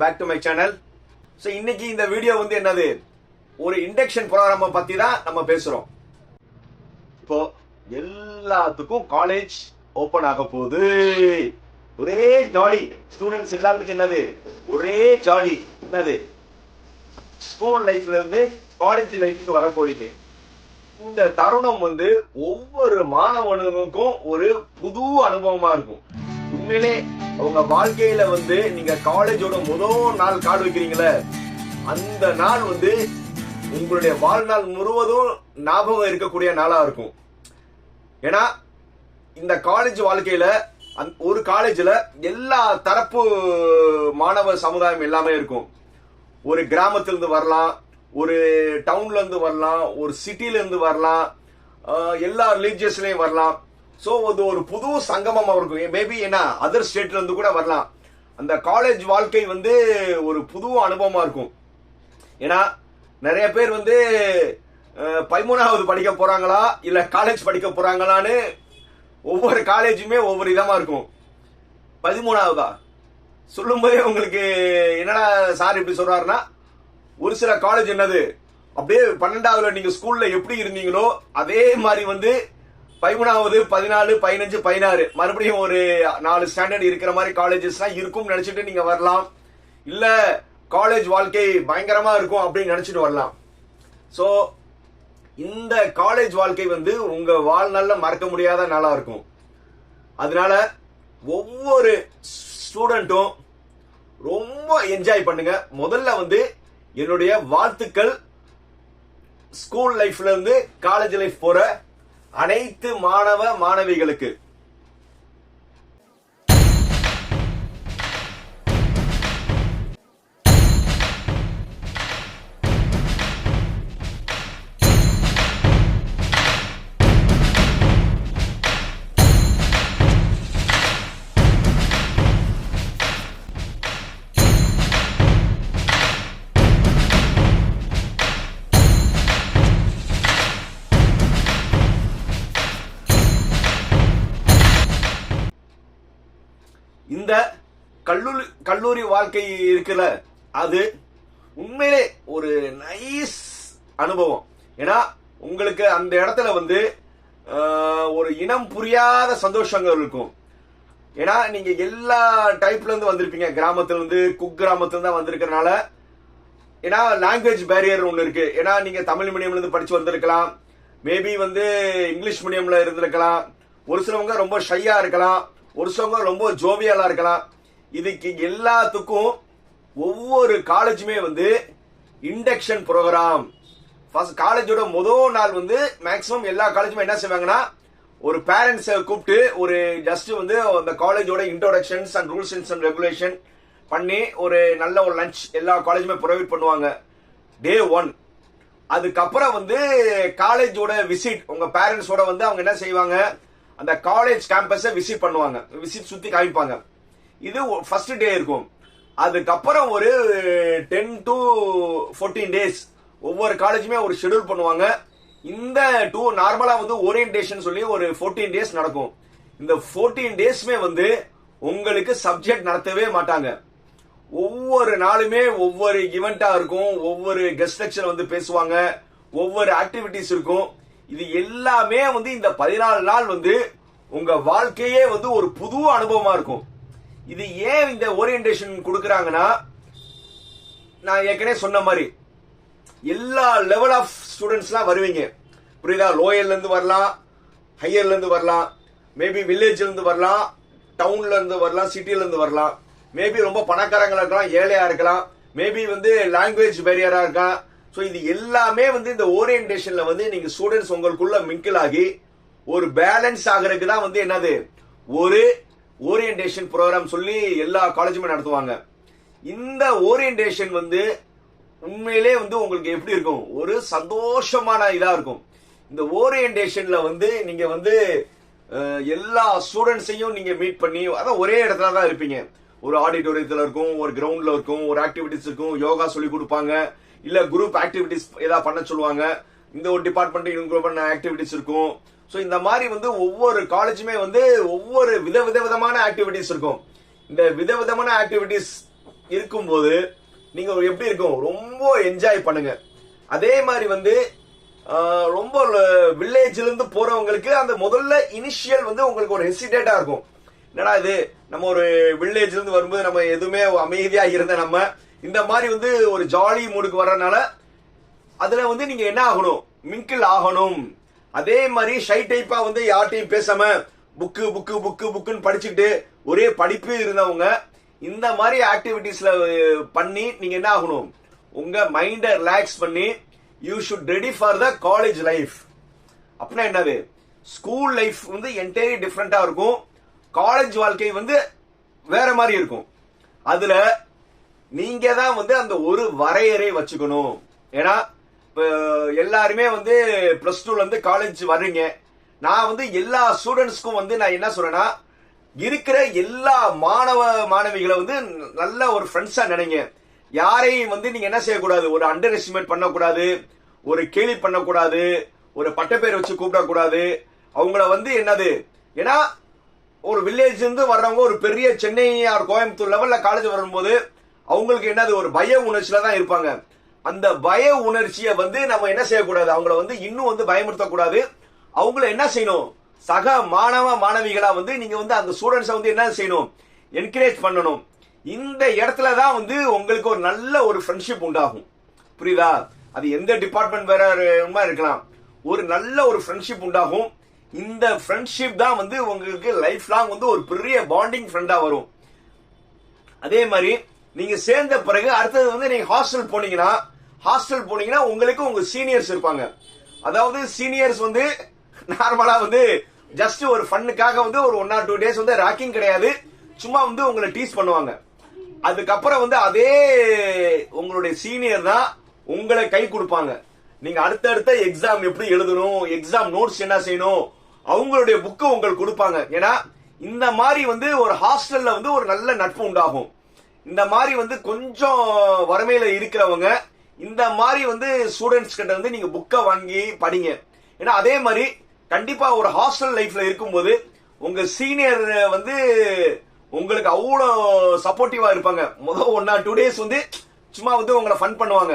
Welcome back to my channel so இன்னைக்கு இந்த video வந்து என்னது? ஒரு இண்டக்ஷன் ப்ரோக்ராம பத்தி தான் நம்ம பேசுறோம். இப்போ எல்லாத்துக்கும் காலேஜ் ஓபன் ஆக போகுது. ஒரே ஜாலி ஸ்டூடெண்ட்ஸ் எல்லாத்துக்கும் என்னது? ஒரே ஜாலி என்னது? ஸ்கூல் லைஃப்ல இருந்து காலேஜ் லைஃப்க்கு வர இந்த தருணம் வந்து ஒவ்வொரு மாணவனுக்கும் ஒரு புது அனுபவமா இருக்கும். உண்மையிலே உங்க வாழ்க்கையில வந்து நீங்க காலேஜோட முதல் நாள் கால் வைக்கிறீங்களே அந்த நாள் வந்து உங்களுடைய வாழ்நாள் முழுவதும் ஞாபகம் இருக்கக்கூடிய நாளா இருக்கும். ஏன்னா இந்த காலேஜ் வாழ்க்கையில ஒரு காலேஜில் எல்லா தரப்பு மாணவ சமுதாயம் எல்லாமே இருக்கும். ஒரு கிராமத்திலிருந்து வரலாம் ஒரு டவுன்ல இருந்து வரலாம் ஒரு சிட்டிலேருந்து வரலாம் எல்லா ரிலீஜியஸ்லேயும் வரலாம். ஸோ அது ஒரு புது சங்கமமாக இருக்கும் மேபி என்ன அதர் ஸ்டேட்ல இருந்து கூட வரலாம். அந்த காலேஜ் வாழ்க்கை வந்து ஒரு புது அனுபவமா இருக்கும். ஏன்னா நிறைய பேர் வந்து பதிமூணாவது படிக்க போறாங்களா இல்ல காலேஜ் படிக்க போறாங்களான்னு ஒவ்வொரு காலேஜுமே ஒவ்வொரு விதமா இருக்கும். பதிமூணாவதா? சொல்லும்போதே உங்களுக்கு என்னடா சார் இப்படி சொல்றாருன்னா ஒரு சில காலேஜ் என்னது? அப்படியே பன்னெண்டாவதுல நீங்க ஸ்கூல்ல எப்படி இருந்தீங்களோ அதே மாதிரி வந்து பதிமூணாவது பதினாலு பதினஞ்சு பதினாறு. மறுபடியும் ஒரு நாலு ஸ்டாண்டர்ட் இருக்கிற மாதிரி காலேஜஸ்லாம் இருக்கும் நினைச்சிட்டு நீங்க வரலாம். இல்ல காலேஜ் வாழ்க்கை பயங்கரமா இருக்கும் அப்படின்னு நினைச்சிட்டு வரலாம். சோ இந்த காலேஜ் வாழ்க்கை வந்து உங்க வாழ்நாளில் மறக்க முடியாத நாளா இருக்கும். அதனால ஒவ்வொரு ஸ்டூடெண்ட்டும் ரொம்ப என்ஜாய் பண்ணுங்க. முதல்ல வந்து என்னுடைய வாழ்த்துக்கள் ஸ்கூல் லைஃப்ல இருந்து காலேஜ் லைஃப் போற அனைத்து மாணவ மாணவிகளுக்கு. இந்த கல்லூரி கல்லூரி வாழ்க்கை இருக்குல்ல அது உண்மையிலே ஒரு நைஸ் அனுபவம். ஏன்னா உங்களுக்கு அந்த இடத்துல வந்து ஒரு இனம் புரியாத சந்தோஷங்கள் இருக்கும். ஏன்னா நீங்க எல்லா டைப்ல இருந்து வந்திருப்பீங்க. கிராமத்துல இருந்து குக்கிராமத்துல இருந்து தான் வந்திருக்கிறனால ஏன்னா லாங்குவேஜ் பேரியர் ஒன்று இருக்கு. ஏன்னா நீங்க தமிழ் மீடியம்ல இருந்து படிச்சு வந்திருக்கலாம். மேபி வந்து இங்கிலீஷ் மீடியம்ல இருந்திருக்கலாம். ஒரு சிலவங்க ரொம்ப ஷையா இருக்கலாம். ஒரு சிலவங்க ரொம்ப ஜோவியலா இருக்கலாம். இதுக்கு எல்லாத்துக்கும் ஒவ்வொரு காலேஜுமே வந்து இண்டக்ஷன் ப்ரோக்ராம் ஃபர்ஸ்ட் காலேஜோட முதல் நாள் வந்து மேக்ஸிமம் எல்லா காலேஜுமே என்ன செய்வாங்கன்னா ஒரு பேரண்ட்ஸை கூப்பிட்டு ஒரு ஜஸ்ட் வந்து அந்த காலேஜோட introductions and rules and regulation பண்ணி ஒரு நல்ல ஒரு லஞ்ச் எல்லா காலேஜுமே ப்ரொவைட் பண்ணுவாங்க. டே ஒன் அதுக்கப்புறம் வந்து காலேஜோட விசிட் உங்க பேரண்ட்ஸோட வந்து அவங்க என்ன செய்வாங்க? அந்த காலேஜ் கேம்பஸை விசிட் பண்ணுவாங்க. விசிட் சுத்தி காமிப்பாங்க. இது ஃபர்ஸ்ட் டே இருக்கும். அதுக்கப்புறம் ஒரு டென் டு 14 டேஸ் ஒவ்வொரு காலேஜுமே ஒரு ஷெட்யூல் பண்ணுவாங்க. இந்த டூ நார்மலா வந்து ஓரியன்டேஷன் சொல்லி ஒரு 14 டேஸ் நடக்கும். இந்த 14 டேஸ்மே வந்து உங்களுக்கு சப்ஜெக்ட் நடத்தவே மாட்டாங்க. ஒவ்வொரு நாளுமே ஒவ்வொரு ஈவெண்ட்டாக இருக்கும். ஒவ்வொரு கெஸ்ட் லெக்சர் வந்து பேசுவாங்க. ஒவ்வொரு ஆக்டிவிட்டிஸ் இருக்கும். இது எல்லாமே வந்து இந்த பதினாலு நாள் வந்து உங்க வாழ்க்கையே வந்து ஒரு புது அனுபவமா இருக்கும். இது ஏன் இந்த ஓரியன்டேஷன் கொடுக்குறாங்கன்னா நான் ஏற்கனவே சொன்ன மாதிரி எல்லா லெவல் ஆஃப் ஸ்டூடெண்ட்ஸ்லாம் வருவீங்க. புரியுதா? லோயர்லேருந்து வரலாம் ஹையர்லேருந்து வரலாம் மேபி வில்லேஜ்லேருந்து வரலாம் டவுன்லேருந்து வரலாம் சிட்டிலேருந்து வரலாம். மேபி ரொம்ப பணக்காரங்களாக இருக்கலாம் ஏழையாக இருக்கலாம். மேபி வந்து லாங்குவேஜ் பேரியராக இருக்கலாம். ஸோ இது எல்லாமே வந்து இந்த ஓரியன்டேஷன்ல வந்து நீங்க ஸ்டூடெண்ட்ஸ் உங்களுக்குள்ள மிங்கிள் ஆகி ஒரு பேலன்ஸ் ஆகிறதுக்கு தான் வந்து என்னது? ஒரு ஓரியன்டேஷன் ப்ரோக்ராம் சொல்லி எல்லா காலேஜுமே நடத்துவாங்க. இந்த ஓரியன்டேஷன் வந்து உண்மையிலே வந்து உங்களுக்கு எப்படி இருக்கும்? ஒரு சந்தோஷமான இதாக இருக்கும். இந்த ஓரியன்டேஷன்ல வந்து நீங்க வந்து எல்லா ஸ்டூடெண்ட்ஸையும் நீங்க மீட் பண்ணி அதான் ஒரே இடத்துல தான் இருப்பீங்க. ஒரு ஆடிட்டோரியத்தில் இருக்கும் ஒரு கிரவுண்ட்ல இருக்கும் ஒரு ஆக்டிவிட்டிஸ் இருக்கும் யோகா சொல்லி கொடுப்பாங்க. இல்ல குரூப் ஆக்டிவிட்டிஸ் ஏதாவது பண்ண சொல்லுவாங்க. இந்த ஒரு டிபார்ட்மெண்ட் இவங்க பண்ண ஆக்டிவிட்டிஸ் இருக்கும். ஸோ இந்த மாதிரி வந்து ஒவ்வொரு காலேஜுமே வந்து ஒவ்வொரு வித வித விதமான ஆக்டிவிட்டிஸ் இருக்கும். இந்த விதவிதமான ஆக்டிவிட்டிஸ் இருக்கும்போது நீங்க எப்படி இருக்கும்? ரொம்ப என்ஜாய் பண்ணுங்க. அதே மாதிரி வந்து ரொம்ப வில்லேஜ்ல இருந்து போறவங்களுக்கு அந்த முதல்ல இனிஷியல் வந்து உங்களுக்கு ஒரு ஹெசிடேட்டா இருக்கும். என்னடா இது? நம்ம ஒரு வில்லேஜ்ல இருந்து வரும்போது நம்ம எதுவுமே அமைதியா இருந்த நம்ம இந்த மாதிரி வந்து ஒரு ஜாலி மூடுக்கு வர்றதுனால அதுல வந்து நீங்க என்ன ஆகணும்? மிங்கிள் ஆகணும். அதே மாதிரி ஷை டைப்பா வந்து யார்ட்டையும் பேசாம புக்கு புக்கு புக்கு புக்குன்னு படிச்சுக்கிட்டு ஒரே படிப்பு இருந்தவங்க இந்த மாதிரி ஆக்டிவிட்டீஸ்ல பண்ணி நீங்க என்ன ஆகணும்? உங்க மைண்டை ரிலாக்ஸ் பண்ணி you should ready for the college life அப்படின்னா என்னது? ஸ்கூல் லைஃப் வந்து என்டையர் டிஃப்ரெண்டா இருக்கும். காலேஜ் வாழ்க்கை வந்து வேற மாதிரி இருக்கும். அதுல நீங்க தான் வந்து அந்த ஒரு வரையறை வச்சுக்கணும். ஏன்னா எல்லாருமே வந்து பிளஸ் டூல இருந்து காலேஜ் வர்றீங்க. நான் வந்து எல்லா ஸ்டூடெண்ட்ஸ்க்கும் வந்து நான் என்ன சொல்றேன்னா இருக்கிற எல்லா மாணவ மாணவிகளை வந்து நல்ல ஒரு ஃப்ரெண்ட்ஸா நினைங்க. யாரையும் வந்து நீங்க என்ன செய்யக்கூடாது? ஒரு அண்டர் எஸ்டிமேட் பண்ணக்கூடாது. ஒரு கேலி பண்ணக்கூடாது. ஒரு பட்டப்பேர் வச்சு கூப்பிடக்கூடாது. அவங்கள வந்து என்னது? ஏன்னா ஒரு வில்லேஜ் இருந்து வர்றவங்க ஒரு பெரிய சென்னை ஆர் கோயம்புத்தூர் லெவல்ல காலேஜ் வரும்போது அவங்களுக்கு என்னது ஒரு பய உணர்ச்சியில தான் இருப்பாங்க. அந்த பய உணர்ச்சியை வந்து நம்ம என்ன செய்யக்கூடாது? அவங்கள வந்து இன்னும் வந்து பயமுறுத்தக்கூடாது. அவங்கள என்ன செய்யணும்? சக மாணவ மாணவிகளா வந்து நீங்க வந்து அந்த ஸ்டூடெண்ட்ஸை வந்து என்ன செய்யணும்? என்கரேஜ் பண்ணணும். இந்த இடத்துல தான் வந்து உங்களுக்கு ஒரு நல்ல ஒரு ஃப்ரெண்ட்ஷிப் உண்டாகும். புரியுதா? அது எந்த டிபார்ட்மெண்ட் வேற இருக்கலாம். ஒரு நல்ல ஒரு ஃப்ரெண்ட்ஷிப் உண்டாகும். இந்த ஃப்ரெண்ட்ஷிப் தான் வந்து உங்களுக்கு லைஃப் லாங் வந்து ஒரு பெரிய பாண்டிங் ஃப்ரெண்டா வரும். அதே மாதிரி நீங்க சேர்ந்த பிறகு அடுத்தது வந்து நீங்க ஹாஸ்டல் போனீங்கன்னா ஹாஸ்டல் போனீங்கன்னா உங்களுக்கு உங்க சீனியர்ஸ் இருப்பாங்க. அதாவது சீனியர்ஸ் வந்து நார்மலா வந்து ஜஸ்ட் ஒரு ஃபன்னுக்காக வந்து ஒரு ஒன் ஆர் டூ டேஸ் வந்து ராக்கிங் கிடையாது. சும்மா வந்து உங்களை டீஸ் பண்ணுவாங்க. அதுக்கப்புறம் வந்து அதே உங்களுடைய சீனியர் தான் உங்களை கை கொடுப்பாங்க. நீங்க அடுத்தடுத்த எக்ஸாம் எப்படி எழுதணும் எக்ஸாம் நோட்ஸ் என்ன செய்யணும் அவங்களுடைய புக்கு உங்களுக்கு கொடுப்பாங்க. ஏன்னா இந்த மாதிரி வந்து ஒரு ஹாஸ்டல்ல வந்து ஒரு நல்ல நட்பு உண்டாகும். இந்த மாதிரி வந்து கொஞ்சம் வறுமையில இருக்கிறவங்க இந்த மாதிரி வந்து ஸ்டூடெண்ட்ஸ் கிட்ட வந்து நீங்க புக்கை வாங்கி படிங்க. ஏன்னா அதே மாதிரி கண்டிப்பா ஒரு ஹாஸ்டல் லைஃப்ல இருக்கும்போது உங்க சீனியர் வந்து உங்களுக்கு அவ்வளோ சப்போர்ட்டிவா இருப்பாங்க. முதல் ஒன் ஆர் டூ டேஸ் வந்து சும்மா வந்து உங்களை ஃபன் பண்ணுவாங்க.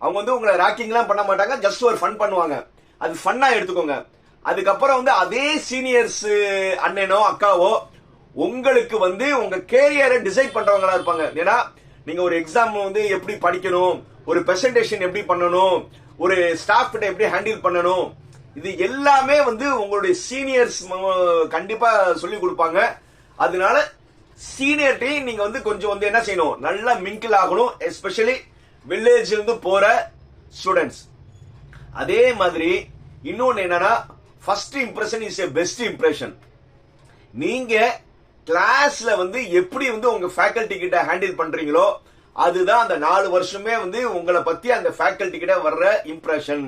அவங்க வந்து உங்களை ராக்கிங்லாம் பண்ண மாட்டாங்க ஜஸ்ட் ஒரு ஃபன் பண்ணுவாங்க. அது ஃபன்னா எடுத்துக்கோங்க. அதுக்கப்புறம் வந்து அதே சீனியர்ஸ் அண்ணனோ அக்காவோ உங்களுக்கு வந்து உங்க கேரியரை டிசைட் பண்றவங்களா இருப்பாங்க. ஏன்னா நீங்க ஒரு எக்ஸாம் வந்து எப்படி படிக்கணும் ஒரு பிரசன்டேஷன் எப்படி பண்ணணும் ஒரு ஸ்டாஃப் கிட்ட எப்படி ஹேண்டில் பண்ணணும் இது எல்லாமே வந்து உங்களுடைய சீனியர்ஸ் கண்டிப்பா சொல்லி கொடுப்பாங்க. அதனால சீனியர்டையும் நீங்க வந்து கொஞ்சம் வந்து என்ன செய்யணும் நல்லா மிங்கிள் ஆகணும் எஸ்பெஷலி வில்லேஜ் இருந்து போற ஸ்டூடெண்ட்ஸ் அதே மாதிரி இன்னொன்னு என்னன்னா first impression is a best impression நீங்க கிளாஸ்ல வந்து எப்படி வந்து உங்க ஃபேக்கல்டி கிட்ட ஹேண்டில் பண்றீங்களோ அதுதான் அந்த நாலு வருஷமே வந்து உங்களை பத்தி அந்த ஃபேக்கல்டி கிட்ட வர்ற இம்ப்ரெஷன்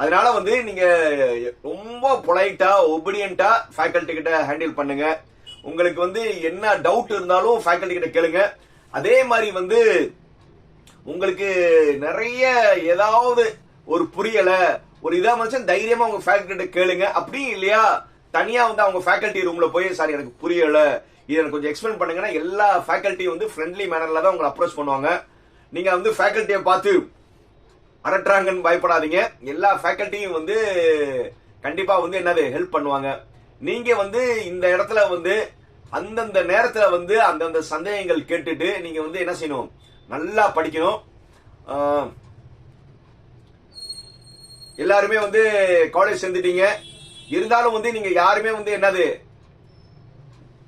அதனால வந்து நீங்க ரொம்ப பொலைட்டா ஒபீடியண்டா ஃபேக்கல்டி கிட்ட ஹேண்டில் பண்ணுங்க. உங்களுக்கு வந்து என்ன டவுட் இருந்தாலும் ஃபேக்கல்டி கிட்ட கேளுங்க. அதே மாதிரி வந்து உங்களுக்கு நிறைய ஏதாவது ஒரு புரியலை ஒரு இதா மனுஷன் தைரியமா உங்க ஃபேக்கல்ட்டி கேளுங்க. அப்படி இல்லையா? தனியா வந்து அவங்க ஃபேக்கல்ட்டி ரூம்ல போய் சார் எனக்கு புரியல. இதை எனக்கு கொஞ்சம் எக்ஸ்பிளைன் பண்ணுங்கன்னா எல்லா ஃபேக்கல்ட்டியும் வந்து ஃப்ரெண்ட்லி மேனர்ல தான் உங்களை அப்ரோச் பண்ணுவாங்க. நீங்க வந்து ஃபேக்கல்ட்டியை பார்த்து அரட்டுறாங்கன்னு பயப்படாதீங்க. எல்லா ஃபேக்கல்ட்டியும் வந்து கண்டிப்பா வந்து என்னது ஹெல்ப் பண்ணுவாங்க. நீங்க வந்து இந்த இடத்துல வந்து அந்தந்த நேரத்துல வந்து அந்தந்த சந்தேகங்கள் கேட்டுட்டு நீங்க வந்து என்ன செய்யணும்? நல்லா படிக்கணும். ஆஹ், எல்லாருமே வந்து காலேஜ் சேர்ந்துட்டீங்க. இருந்தாலும் வந்து நீங்க யாருமே வந்து என்னது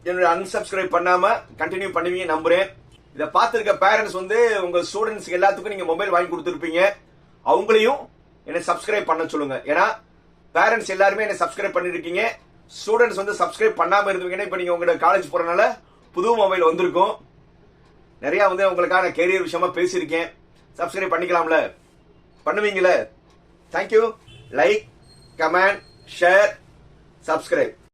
என்னோட அன்சப்ஸ்கிரைப் பண்ணாம கண்டினியூ பண்ணுவீங்க நம்புறேன். இதை பார்த்துருக்க பேரண்ட்ஸ் வந்து உங்க ஸ்டூடெண்ட்ஸ் எல்லாத்துக்கும் நீங்க மொபைல் வாங்கி கொடுத்துருப்பீங்க. அவங்களையும் என்னை சப்ஸ்கிரைப் பண்ண சொல்லுங்க. ஏன்னா பேரண்ட்ஸ் எல்லாருமே என்னை சப்ஸ்கிரைப் பண்ணிருக்கீங்க. ஸ்டூடெண்ட்ஸ் வந்து சப்ஸ்கிரைப் பண்ணாம இருந்தீங்கன்னா இப்ப நீங்க உங்களோட காலேஜ் போறதுனால புது மொபைல் வந்திருக்கும். நிறைய வந்து உங்களுக்கான கெரியர் விஷயமா பேசியிருக்கேன். சப்ஸ்கிரைப் பண்ணிக்கலாம்ல. பண்ணுவீங்களே Thank you. Like, comment, share, subscribe.